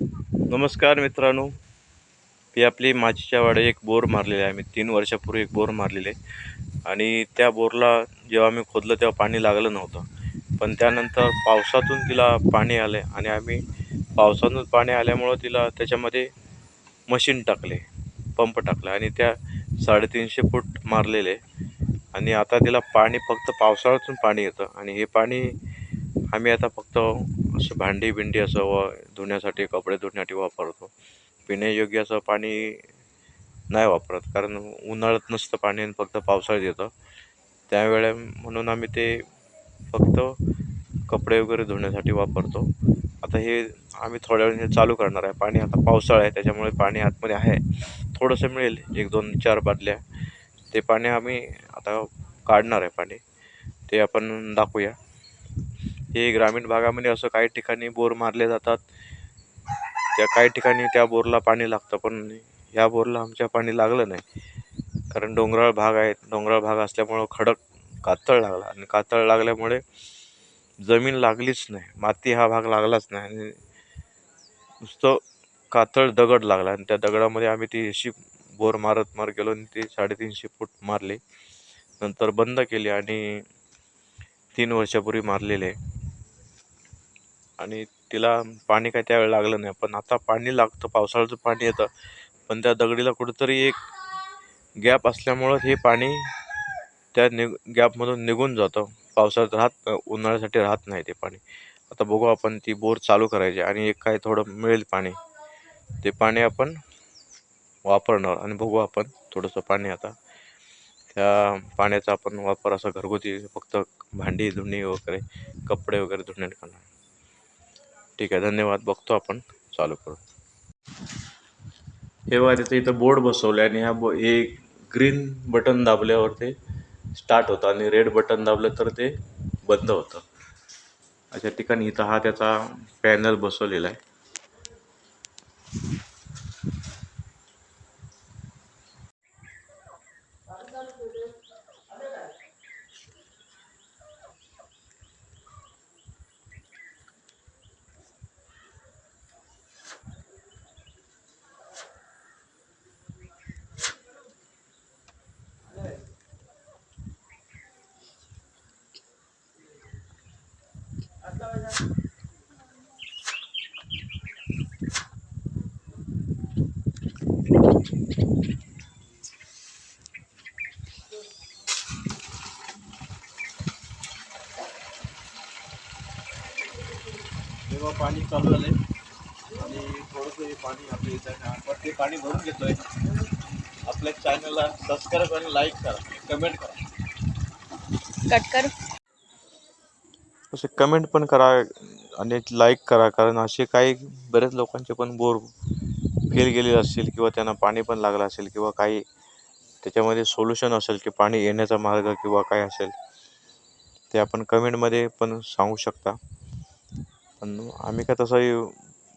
नमस्कार मित्रांनो. ती आपली माझीच्या वाडे एक बोर मारलेली आहे. आम्ही तीन वर्षापूर्वी एक बोर मारलेले आणि त्या बोरला जेव्हा आम्ही खोदलं तेव्हा पाणी लागलं नव्हतं. पण त्यानंतर पावसातून तिला पाणी आलं आणि आम्ही पावसातून पाणी आल्यामुळं तिला त्याच्यामध्ये मशीन टाकले पंप टाकला आणि त्या साडेतीनशे फूट मारलेले. आणि आता तिला पाणी फक्त पावसाळ्यातून पाणी येतं आणि हे पाणी आम्ही आता फक्त असं भांडी बिंडी असं व धुण्यासाठी कपडे धुण्यासाठी वापरतो. पिण्यायोग्य असं पाणी नाही वापरत कारण उन्हाळ्यात नसतं पाणी आणि फक्त पावसाळ्यात येतं. त्यावेळे म्हणून आम्ही ते फक्त कपडे वगैरे धुण्यासाठी वापरतो. आता हे आम्ही थोड्या वेळाने चालू करणार आहे. पाणी आता पावसाळा आहे त्याच्यामुळे पाणी आतमध्ये आहे. थोडंसं मिळेल एक दोन चार बादल्या ते पाणी आम्ही आता काढणार आहे पाणी. ते आपण दाखवूया. हे ग्रामीण भागामध्ये असं काही ठिकाणी बोर मारले जातात. त्या काही ठिकाणी त्या बोरला पाणी लागतं पण ह्या बोरला आमच्या पाणी लागलं नाही. कारण डोंगराळ भाग आहे डोंगराळ भाग असल्यामुळं खडक कातळ लागला आणि कातळ लागल्यामुळे जमीन लागलीच नाही. माती हा भाग लागलाच नाही आणि नुसतं कातळ दगड लागला आणि त्या दगडामध्ये आम्ही ती अशी बोर मारत मार गेलो आणि ती साडेतीनशे फूट मारली. नंतर बंद केली आणि तीन वर्षापूर्वी मारलेले. आणि तिला पाणी काय त्यावेळी लागलं नाही. पण आता पाणी लागतं पावसाळ्याचं पाणी येतं. पण त्या दगडीला कुठंतरी एक गॅप असल्यामुळं हे पाणी त्या निग गॅपमधून निघून जातं. पावसाळ्यात राहत उन्हाळ्यासाठी राहत नाही ते पाणी. आता बघू आपण ती बोर चालू करायची आणि एक काय थोडं मिळेल पाणी. ते पाणी आपण वापरणार आणि बघू आपण थोडंसं पाणी आता. त्या पाण्याचा आपण वापर असा घरगुती फक्त भांडी धुणी वगैरे कपडे वगैरे धुण्यात करणार. ठीक आहे धन्यवाद. बघतो आपण. चालू करू. हे बघा तिथे इथं बोर्ड बसवले आणि ह्या बो हे ग्रीन बटन दाबल्यावर ते स्टार्ट होतं आणि रेड बटन दाबलं तर ते बंद होतं. अशा ठिकाणी इथं हा त्याचा पॅनल बसवलेला आहे. तेव्हा पाणी चालू झालंय. आणि थोडंसं हे पाणी आपल्या इथं आहे. आपण ते पाणी भरून घेतोय. आपल्या चॅनलला सबस्क्राईब आणि लाईक करा. कमेंट करा. कट कर. असे कमेंट पण करा आणि लाईक करा. कारण असे काही बरेच लोकांचे पण बोर फेल गेलेले असतील किंवा त्यांना पाणी पण लागलं असेल किंवा काही त्याच्यामध्ये सोल्युशन असेल की पाणी येण्याचा मार्ग किंवा काय असेल ते आपण कमेंटमध्ये पण सांगू शकता. पण आम्ही काय तसंही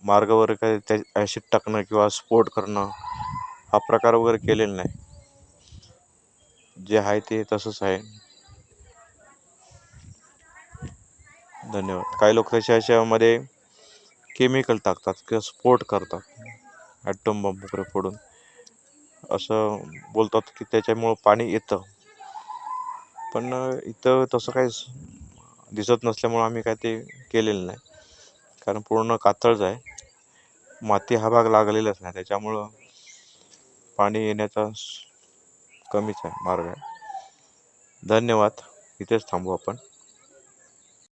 मार्ग वगैरे काय त्या ॲसिड टाकणं किंवा स्पोर्ट करणं हा प्रकार वगैरे केलेला नाही. जे आहे ते तसंच आहे. धन्यवाद. काही लोक त्याच्या ह्याच्यामध्ये केमिकल टाकतात किंवा स्पोर्ट करतात. ॲटम बॉम्ब वगैरे फोडून. असं बोलतात की त्याच्यामुळं पाणी येतं. पण इथं तसं काही दिसत नसल्यामुळं आम्ही काय ते केलेलं नाही. कारण पूर्ण कातळच आहे. माती हा भाग लागलेलाच नाही. त्याच्यामुळं पाणी येण्याचा कमीच आहे मार्ग आहे. धन्यवाद. इथेच थांबू आपण.